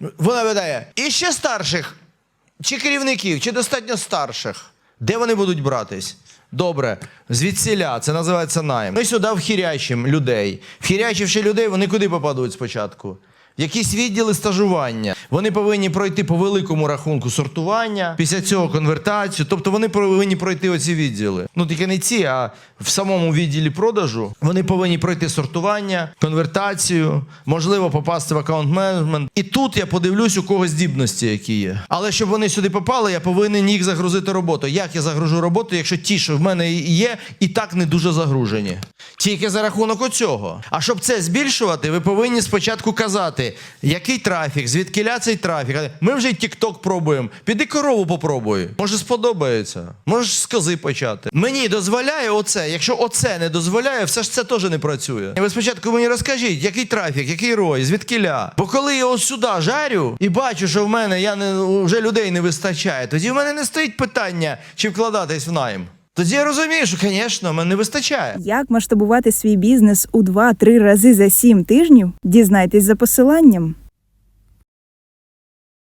Вона видає. І ще старших, чи керівників, чи достатньо старших. Де вони будуть братись? Добре, звідсіля, це називається найм. Ми сюди вхірячим людей. Вхірячивши людей, вони куди попадуть спочатку? Якісь відділи стажування. Вони повинні пройти по великому рахунку сортування, після цього конвертацію. Тобто вони повинні пройти оці відділи. Ну тільки не ці, а в самому відділі продажу вони повинні пройти сортування, конвертацію, можливо, попасти в аккаунт менеджмент. І тут я подивлюсь, у кого здібності які є. Але щоб вони сюди попали, я повинен їх загрузити роботу. Як я загружу роботу, якщо ті, що в мене є, і так не дуже загружені. Тільки за рахунок оцього. А щоб це збільшувати, ви повинні спочатку казати, який трафік, звідкиля цей трафік. Ми вже й TikTok пробуємо. Піди корову попробуй. Може сподобається. Можеш з кози почати. Мені дозволяє оце. Якщо оце не дозволяє, все ж це теж не працює. І ви спочатку мені розкажіть, який трафік, який рой, звідкиля. Бо коли я ось сюди жарю і бачу, що в мене я не вже людей не вистачає, тоді в мене не стоїть питання, чи вкладатись в найм. Тоді я розумію, що, звісно, мене не вистачає. Як масштабувати свій бізнес у 2-3 рази за 7 тижнів? Дізнайтесь за посиланням.